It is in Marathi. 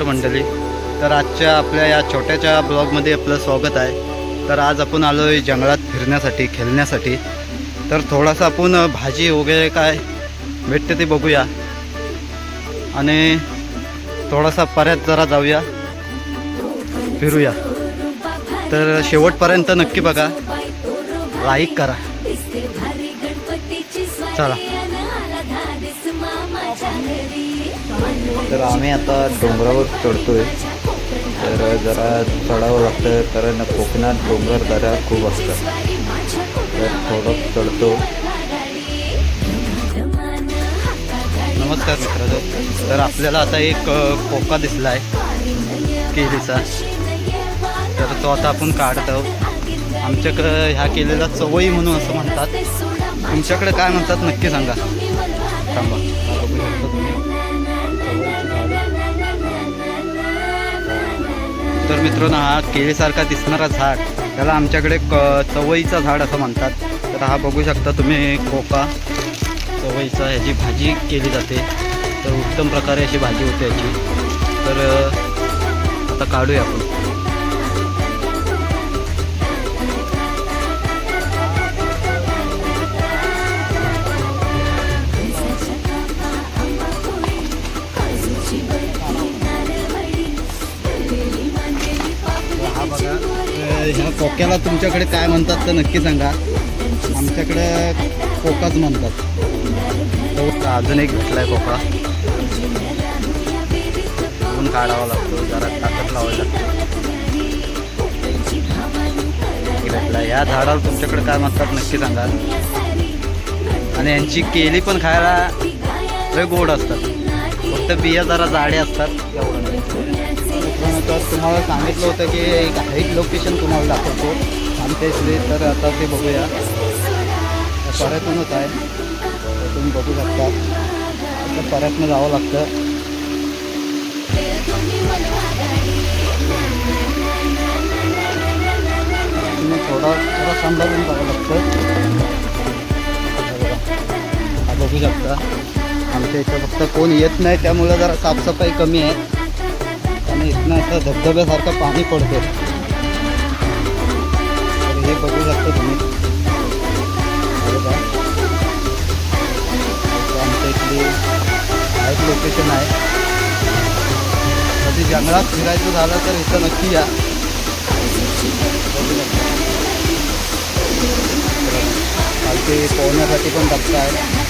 मंडळी. तर आजच्या आपल्या या छोट्याच्या ब्लॉगमध्ये आपलं स्वागत आहे. तर आज आपण आलो आहे जंगलात फिरण्यासाठी खेळण्यासाठी. तर थोडासा आपण भाजी वगैरे काय भेटते ते बघूया. आणि थोडासा पर्यात जरा जाऊया. फिरूया. तर शेवटपर्यंत नक्की बघा. लाईक करा. चला. तर आम्ही आता डोंगरावर चढतोय. तर जरा चढावं लागतं कारण कोकणात डोंगर दऱ्या खूप असतात. तर थोडं चढतो. नमस्कार मित्रांनो. तर आपल्याला आता एक कोका दिसला आहे केलीचा. तर तो आता आपण काढत आहोत. आमच्याकडं ह्या केलेला चवई म्हणून असं म्हणतात. तुमच्याकडे काय म्हणतात नक्की सांगा. थांबा. मित्रांनो हा केळीसारखा दिसणारा झाड त्याला आमच्याकडे क चवईचा झाड असं म्हणतात. तर हा बघू शकता तुम्ही कोका चवईचा ह्याची भाजी केली जाते. तर उत्तम प्रकारे अशी भाजी होते याची. तर आता काढूया आपण. ह्या कोक्याला तुमच्याकडे काय म्हणतात तर नक्की सांगा. आमच्याकडे कोकाच म्हणतात. अजून एक भेटलाय कोका. ऊन काढावा लागतो जरा ताकद लावावी लागते. भेटला या झाडाला तुमच्याकडे काय म्हणतात नक्की सांगा. आणि यांची केली पण खायला लय गोड असतात. फक्त बिया जरा जाडे असतात. एवढं तर तुम्हाला सांगितलं होतं की एक हाईट लोकेशन तुम्हाला दाखवतो. आमच्या इथले तर आता ते बघूया. पर्यटनच आहे. तर तुम्ही बघू शकता. तर पर्यटन जावं लागतं. थोडा थोडा सांभाळून जावं लागतं. बघू शकता. आमच्या इथं फक्त कोण येत नाही त्यामुळं जरा साफसफाई कमी आहे. आणि इथनं असं धबधब्यासारखं पाणी पडतं। तर हे बघू शकता तुम्ही हे आमच्या इथली लोकेशन आहे कधी जंगलात फिरायचं झालं नक्की या. खालती पोहण्यासाठी आहे